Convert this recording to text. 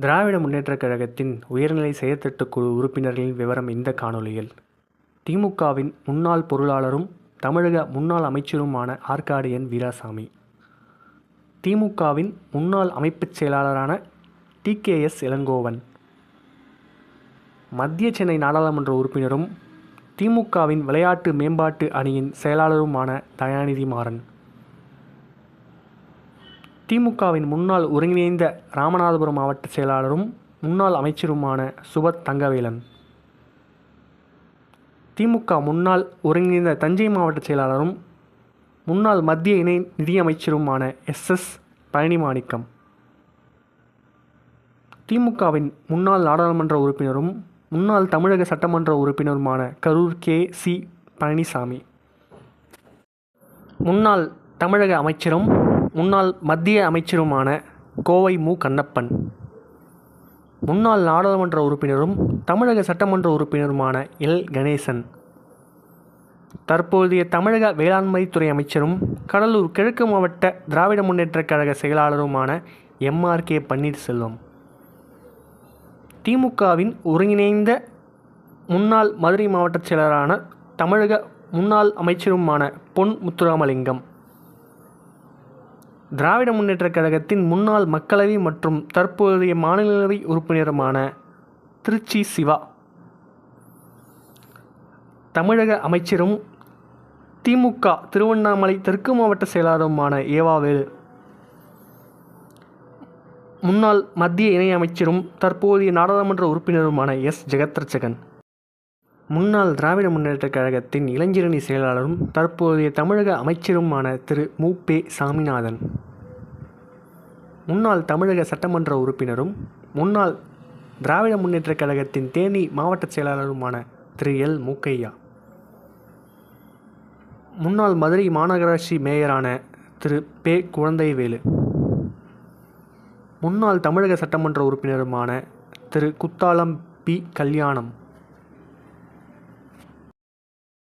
திராவிட முன்னேற்றக் கழகத்தின் உயர்நிலை செயற்திட்ட குழு உறுப்பினர்களின் விவரம் இந்த காணொளியில். திமுகவின் முன்னாள் பொருளாளரும் தமிழக முன்னாள் அமைச்சருமான ஆற்காடு என். வீராசாமி. திமுகவின் முன்னாள் அமைப்புச் செயலாளரான டிகேஎஸ் இளங்கோவன். மத்திய சென்னை நாடாளுமன்ற உறுப்பினரும் திமுகவின் விளையாட்டு மேம்பாட்டு அணியின் செயலாளருமான தயாநிதி மாறன். திமுகவின் முன்னாள் ஒருங்கிணைந்த ராமநாதபுரம் மாவட்ட செயலாளரும் முன்னாள் அமைச்சருமான சுபத் தங்கவேலன். திமுக முன்னாள் ஒருங்கிணைந்த தஞ்சை மாவட்ட செயலாளரும் முன்னாள் மத்திய இணை நிதியமைச்சருமான எஸ் எஸ் பழனிமாணிக்கம். திமுகவின் முன்னாள் நாடாளுமன்ற உறுப்பினரும் முன்னாள் தமிழக சட்டமன்ற உறுப்பினருமான கரூர் கே சி பழனிசாமி. முன்னாள் தமிழக அமைச்சரும் முன்னாள் மத்திய அமைச்சருமான கோவை மு. கண்ணப்பன். முன்னாள் நாடாளுமன்ற உறுப்பினரும் தமிழக சட்டமன்ற உறுப்பினருமான எல். கணேசன். தற்போதைய தமிழக வேளாண்மைத்துறை அமைச்சரும் கடலூர் கிழக்கு மாவட்ட திராவிட முன்னேற்றக் கழக செயலாளருமான எம்ஆர் கே. பன்னீர்செல்வம். திமுகவின் ஒருங்கிணைந்த முன்னாள் மதுரை மாவட்ட செயலரான தமிழக முன்னாள் அமைச்சருமான பொன் முத்துராமலிங்கம். திராவிட முன்னேற்றக் கழகத்தின் முன்னாள் மக்களவை மற்றும் தற்போதைய மாநிலங்களவை உறுப்பினருமான திருச்சி சிவா. தமிழக அமைச்சரும் திமுக திருவண்ணாமலை தெற்கு மாவட்ட செயலாளருமான ஏவாவேல் முன்னாள் மத்திய இணையமைச்சரும் தற்போதைய நாடாளுமன்ற உறுப்பினருமான எஸ். ஜெகத்ரட்சகன். முன்னாள் திராவிட முன்னேற்றக் கழகத்தின் இளைஞரணி செயலாளரும் தற்போதைய தமிழக அமைச்சருமான திரு. மு. பே. சாமிநாதன். முன்னாள் தமிழக சட்டமன்ற உறுப்பினரும் முன்னாள் திராவிட முன்னேற்றக் கழகத்தின் தேனி மாவட்ட செயலாளருமான திரு. எல். மூக்கையா. முன்னாள் மதுரை மாநகராட்சி மேயரான திரு. பே. குழந்தைவேலு. முன்னாள் தமிழக சட்டமன்ற உறுப்பினருமான திரு. குத்தாலம் பி. கல்யாணம்.